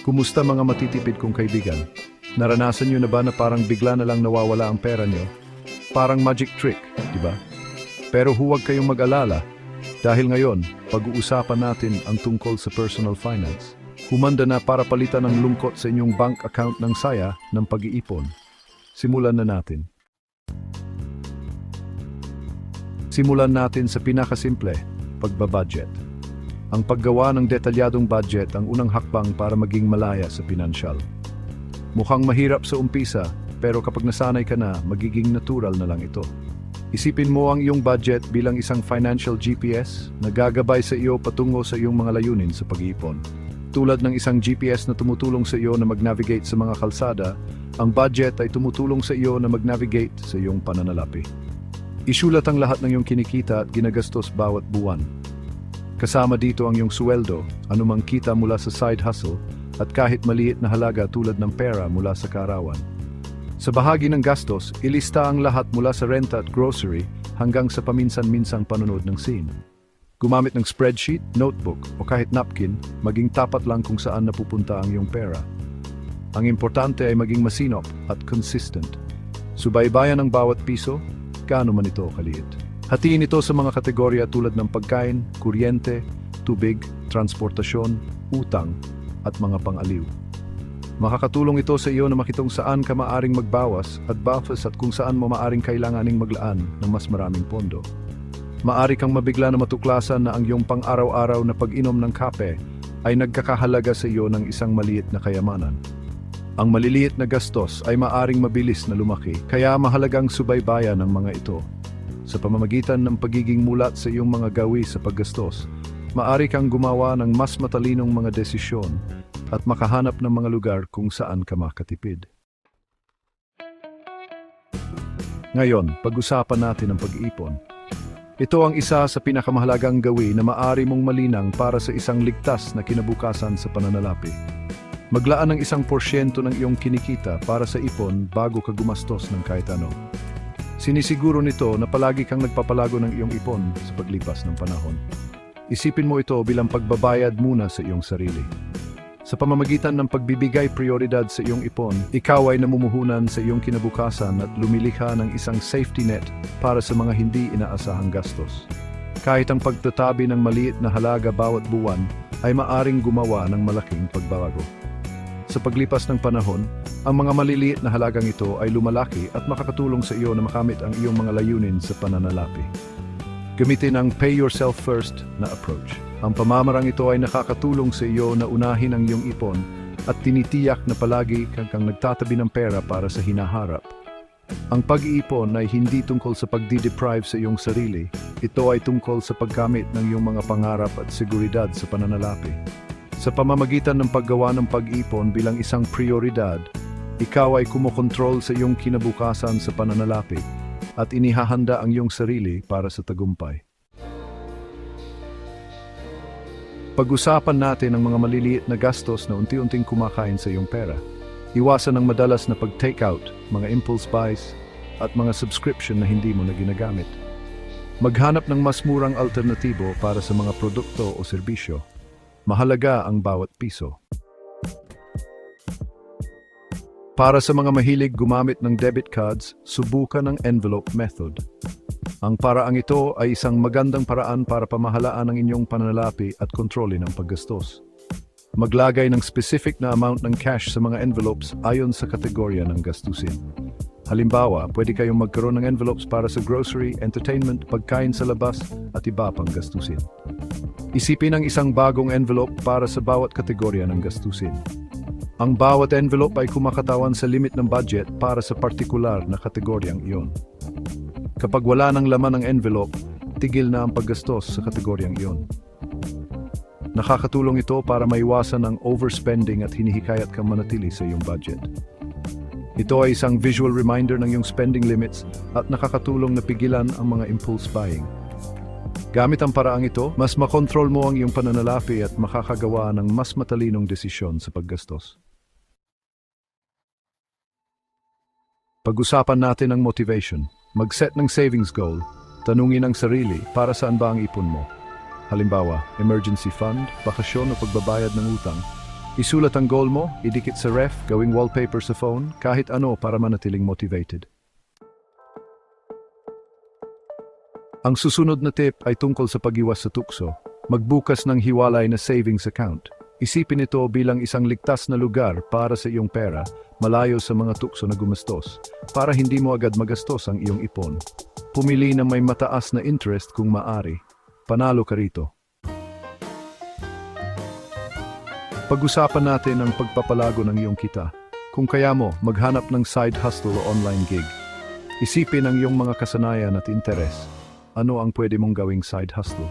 Kumusta mga matitipid kong kaibigan? Naranasan nyo na ba na parang bigla na lang nawawala ang pera nyo? Parang magic trick, di ba? Pero huwag kayong mag-alala dahil ngayon, pag-uusapan natin ang tungkol sa personal finance. Humanda na para palitan ang lungkot sa inyong bank account ng saya ng pag-iipon. Simulan na natin. Simulan natin sa pinakasimple, pagbabudget. Ang paggawa ng detalyadong budget ang unang hakbang para maging malaya sa pinansyal. Mukhang mahirap sa umpisa, pero kapag nasanay ka na, magiging natural na lang ito. Isipin mo ang iyong budget bilang isang financial GPS na gagabay sa iyo patungo sa iyong mga layunin sa pag-iipon. Tulad ng isang GPS na tumutulong sa iyo na mag-navigate sa mga kalsada, ang budget ay tumutulong sa iyo na mag-navigate sa iyong pananalapi. Isulat ang lahat ng iyong kinikita at ginagastos bawat buwan. Kasama dito ang iyong sweldo, anumang kita mula sa side hustle, at kahit maliit na halaga tulad ng pera mula sa karawan. Sa bahagi ng gastos, ilista ang lahat mula sa renta at grocery hanggang sa paminsan-minsang panonood ng scene. Gumamit ng spreadsheet, notebook o kahit napkin, maging tapat lang kung saan napupunta ang iyong pera. Ang importante ay maging masinop at consistent. Subaybayan ang bawat piso, gaano man ito kaliit. Hatiin ito sa mga kategorya tulad ng pagkain, kuryente, tubig, transportasyon, utang, at mga pang-aliw. Makakatulong ito sa iyo na makitong saan ka maaring magbawas at buffers at kung saan mo maaring kailanganing maglaan ng mas maraming pondo. Maari kang mabigla na matuklasan na ang iyong pang-araw-araw na pag-inom ng kape ay nagkakahalaga sa iyo ng isang maliit na kayamanan. Ang maliliit na gastos ay maaring mabilis na lumaki, kaya mahalagang subaybayan ang mga ito. Sa pamamagitan ng pagiging mulat sa iyong mga gawi sa paggastos, maari kang gumawa ng mas matalinong mga desisyon at makahanap ng mga lugar kung saan ka makatipid. Ngayon, pag-usapan natin ang pag-iipon. Ito ang isa sa pinakamahalagang gawi na maari mong malinang para sa isang ligtas na kinabukasan sa pananalapi. Maglaan ng isang porsyento ng iyong kinikita para sa ipon bago ka gumastos ng kahit ano. Sinisiguro nito na palagi kang nagpapalago ng iyong ipon sa paglipas ng panahon. Isipin mo ito bilang pagbabayad muna sa iyong sarili. Sa pamamagitan ng pagbibigay prioridad sa iyong ipon, ikaw ay namumuhunan sa iyong kinabukasan at lumilikha ng isang safety net para sa mga hindi inaasahang gastos. Kahit ang pagtatabi ng maliit na halaga bawat buwan ay maaring gumawa ng malaking pagbabago. Sa paglipas ng panahon, ang mga maliliit na halagang ito ay lumalaki at makakatulong sa iyo na makamit ang iyong mga layunin sa pananalapi. Gamitin ang pay yourself first na approach. Ang pamamarang ito ay nakakatulong sa iyo na unahin ang iyong ipon at tinitiyak na palagi kang, nagtatabi ng pera para sa hinaharap. Ang pag-iipon ay hindi tungkol sa pagdi-deprive sa iyong sarili. Ito ay tungkol sa pagkamit ng iyong mga pangarap at seguridad sa pananalapi. Sa pamamagitan ng paggawa ng pag-ipon bilang isang prioridad, ikaw ay kumokontrol sa iyong kinabukasan sa pananalapi at inihahanda ang iyong sarili para sa tagumpay. Pag-usapan natin ang mga maliliit na gastos na unti-unting kumakain sa iyong pera. Iwasan ang madalas na pag-take out, mga impulse buys, at mga subscription na hindi mo na ginagamit. Maghanap ng mas murang alternatibo para sa mga produkto o serbisyo. Mahalaga ang bawat piso. Para sa mga mahilig gumamit ng debit cards, subukan ang envelope method. Ang paraang ito ay isang magandang paraan para pamahalaan ang inyong pananalapi at kontrolin ang paggastos. Maglagay ng specific na amount ng cash sa mga envelopes ayon sa kategorya ng gastusin. Halimbawa, pwede kayong magkaroon ng envelopes para sa grocery, entertainment, pagkain sa labas, at iba pang gastusin. Isipin ang isang bagong envelope para sa bawat kategorya ng gastusin. Ang bawat envelope ay kumakatawan sa limit ng budget para sa partikular na kategoryang iyon. Kapag wala ng laman ng envelope, tigil na ang paggastos sa kategoryang iyon. Nakakatulong ito para maiwasan ang overspending at hinihikayat kang manatili sa iyong budget. Ito ay isang visual reminder ng iyong spending limits at nakakatulong na pigilan ang mga impulse buying. Gamit ang paraang ito, mas makontrol mo ang iyong pananalapi at makakagawa ng mas matalinong desisyon sa paggastos. Pag-usapan natin ang motivation. Mag-set ng savings goal. Tanungin ang sarili para saan ba ang ipon mo. Halimbawa, emergency fund, bakasyon o pagbabayad ng utang. Isulat ang goal mo, idikit sa ref, gawing wallpaper sa phone, kahit ano para manatiling motivated. Ang susunod na tip ay tungkol sa pag-iwas sa tukso. Magbukas ng hiwalay na savings account. Isipin ito bilang isang ligtas na lugar para sa iyong pera, malayo sa mga tukso na gumastos, para hindi mo agad magastos ang iyong ipon. Pumili na may mataas na interest kung maari. Panalo ka rito. Pag-usapan natin ang pagpapalago ng iyong kita. Kung kaya mo, maghanap ng side hustle o online gig. Isipin ang iyong mga kasanayan at interes. Ano ang pwede mong gawing side hustle?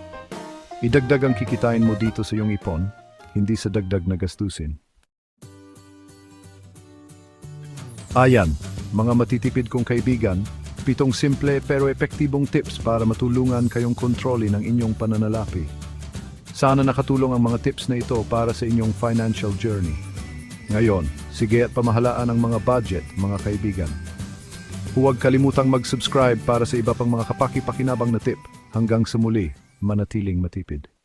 Idagdag ang kikitain mo dito sa iyong ipon, hindi sa dagdag na gastusin. Ayan, mga matitipid kong kaibigan, pitong simple pero epektibong tips para matulungan kayong kontrolin ang inyong pananalapi. Sana nakatulong ang mga tips na ito para sa inyong financial journey. Ngayon, sige at pamahalaan ang mga budget, mga kaibigan. Huwag kalimutang mag-subscribe para sa iba pang mga kapaki-pakinabang na tip. Hanggang sa muli, manatiling matipid.